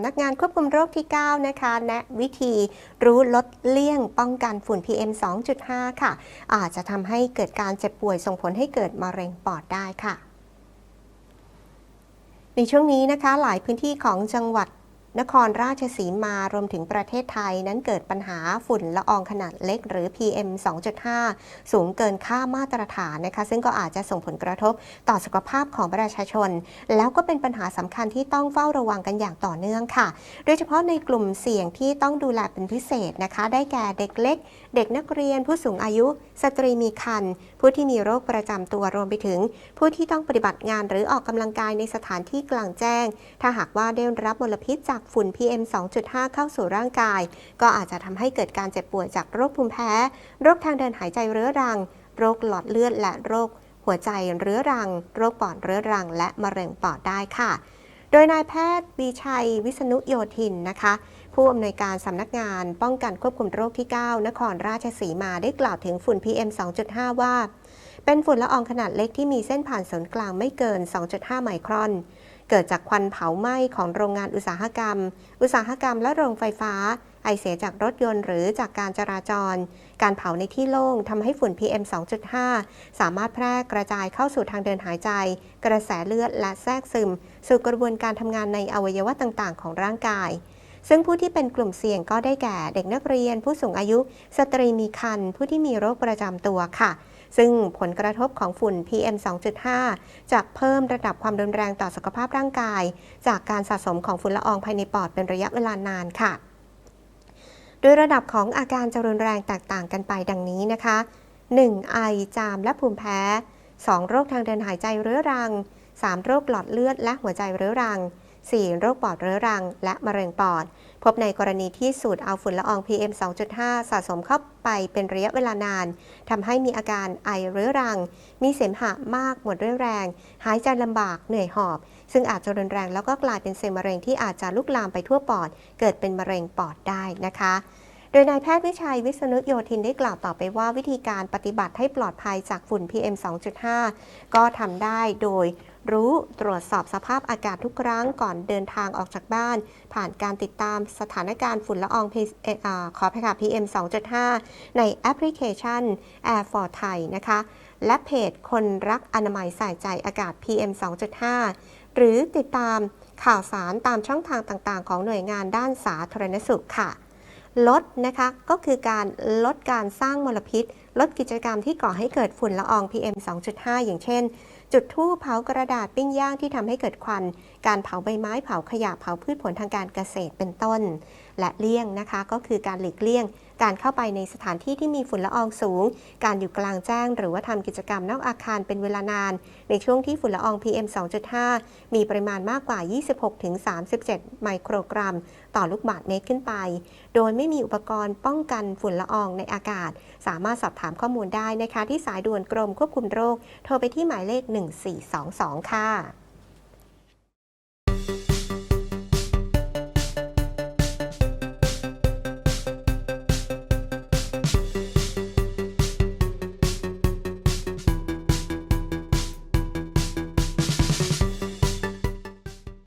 ำนักงานควบคุมโรคที่ 9 นะคะ แนะวิธีรู้ลดเลี่ยงป้องกันฝุ่น PM 2.5 ค่ะ อาจจะทำให้เกิดการเจ็บป่วยส่งผลให้เกิดมะเร็งปอดได้ค่ะในช่วงนี้นะคะหลายพื้นที่ของจังหวัด นครราชสีมารวมถึงประเทศไทยนั้นเกิดปัญหาฝุ่นละอองขนาดเล็กหรือ PM 2.5 สูงเกินค่ามาตรฐานนะคะ ซึ่งก็อาจจะส่งผลกระทบต่อสุขภาพของประชาชน แล้วก็เป็นปัญหาสำคัญที่ต้องเฝ้าระวังกันอย่างต่อเนื่องค่ะ โดยเฉพาะในกลุ่มเสี่ยงที่ต้องดูแลเป็นพิเศษนะคะ ได้แก่เด็กเล็ก เด็กนักเรียน ผู้สูงอายุ สตรีมีครรภ์ผู้ที่มีโรคประจำตัวรวมไปถึง ผู้ที่ต้องปฏิบัติงานหรือออกกำลังกายในสถานที่กลางแจ้ง ถ้าหากว่าได้รับมลพิษจากฝุ่น PM 2.5 เข้าสู่ร่างกาย ก็อาจจะทำให้เกิดการเจ็บป่วยจากโรคภูมิแพ้ โรคทางเดินหายใจเรื้อรัง โรคหลอดเลือดและโรค หัวใจเรื้อรัง โรคปอดเรื้อรัง และมะเร็งปอดได้ค่ะ โดยนายแพทย์วีชัย วิษณุโยธินนะคะผู้อำนวยการสำนักงานป้องกันควบคุมโรคที่ 9 นครราชสีมาได้กล่าวถึงฝุ่น PM 2.5 ว่า เป็นฝุ่นละอองขนาดเล็กที่มีเส้นผ่านศูนย์กลางไม่เกิน 2.5 ไมครอน เกิดจากควันเผาไหม้ของโรงงานอุตสาหกรรม อุตสาหกรรมและโรงไฟฟ้า ไอเสียจากรถยนต์หรือจากการจราจร การเผาในที่โล่งทำให้ฝุ่น PM 2.5 สามารถแพร่กระจายเข้าสู่ทางเดินหายใจ กระแสเลือดและแทรกซึม สู่กระบวนการทำงานในอวัยวะต่างๆ ของร่างกายซึ่งผู้ที่เป็นกลุ่มเสี่ยงก็ได้แก่เด็กนักเรียน ผู้สูงอายุ สตรีมีครรภ์ผู้ที่มีโรคประจำตัวค่ะ ซึ่งผลกระทบของฝุ่น PM 2.5 จะเพิ่มระดับความรุนแรงต่อสุขภาพร่างกาย จากการสะสมของฝุ่นละอองภายในปอดเป็นระยะเวลานานค่ะ โดยระดับของอาการจะรุนแรงแตกต่างกันไปดังนี้นะคะ 1. ไอ จาม และภูมิแพ้ 2. โรคทางเดินหายใจเรื้อรัง 3. โรคหลอดเลือดและหัวใจเรื้อรัง 4. โรคปอดเรื้อรัง และมะเร็งปอด พบในกรณีที่สูดเอาฝุ่นละออง PM 2.5 สะสมเข้าไปเป็นระยะเวลานานทำให้มีอาการไอเรื้อรัง มีเสมหะมากหมดเรี่ยวแรง หายใจลำบากเหนื่อยหอบ ซึ่งอาจจะรุนแรงแล้วก็กลายเป็นเซลล์มะเร็งที่อาจจะลุกลามไปทั่วปอด เกิดเป็นมะเร็งปอดได้นะคะโดยนายแพทย์วิชัยวิษณุโยธินได้กล่าวต่อไปว่าวิธีการปฏิบัติให้ปลอดภัยจากฝุ่น PM 2.5 ก็ทำได้โดย รู้ตรวจสอบสภาพอากาศทุกครั้งก่อนเดินทางออกจากบ้าน ผ่านการติดตามสถานการณ์ฝุ่นละออง P- เอ่ออ่าขออภัยค่ะ PM 2.5 ในแอปพลิเคชัน Air for Thai นะคะ และเพจคนรักอนามัยใส่ใจอากาศ PM 2.5 หรือติดตามข่าวสารตามช่องทางต่างๆ ของหน่วยงานด้านสาธารณสุขค่ะ ลดนะคะก็คือการลดการสร้างมลพิษ ลดกิจกรรมที่ก่อให้เกิดฝุ่นละออง PM 2.5 อย่างเช่น จุดทู่เผากระดาษปิ้งย่างที่ทำให้เกิดควัน การเผาใบไม้เผาขยะเผาพืชผลทางการเกษตรเป็นต้น และเลี่ยงนะคะ ก็คือการหลีกเลี่ยง การเข้าไปในสถานที่ที่มีฝุ่นละอองสูง การอยู่กลางแจ้ง หรือว่าทำกิจกรรมนอกอาคารเป็นเวลานาน ในช่วงที่ฝุ่นละออง PM 2.5 มีปริมาณมากกว่า 26-37 ไมโครกรัม ต่อลูกบาศก์เมตรขึ้นไป โดยไม่มีอุปกรณ์ป้องกันฝุ่นละอองในอากาศ สามารถสอบถามข้อมูลได้นะคะ ที่สายด่วนกรมควบคุมโรค โทรไปที่หมายเลข 1422 ค่ะ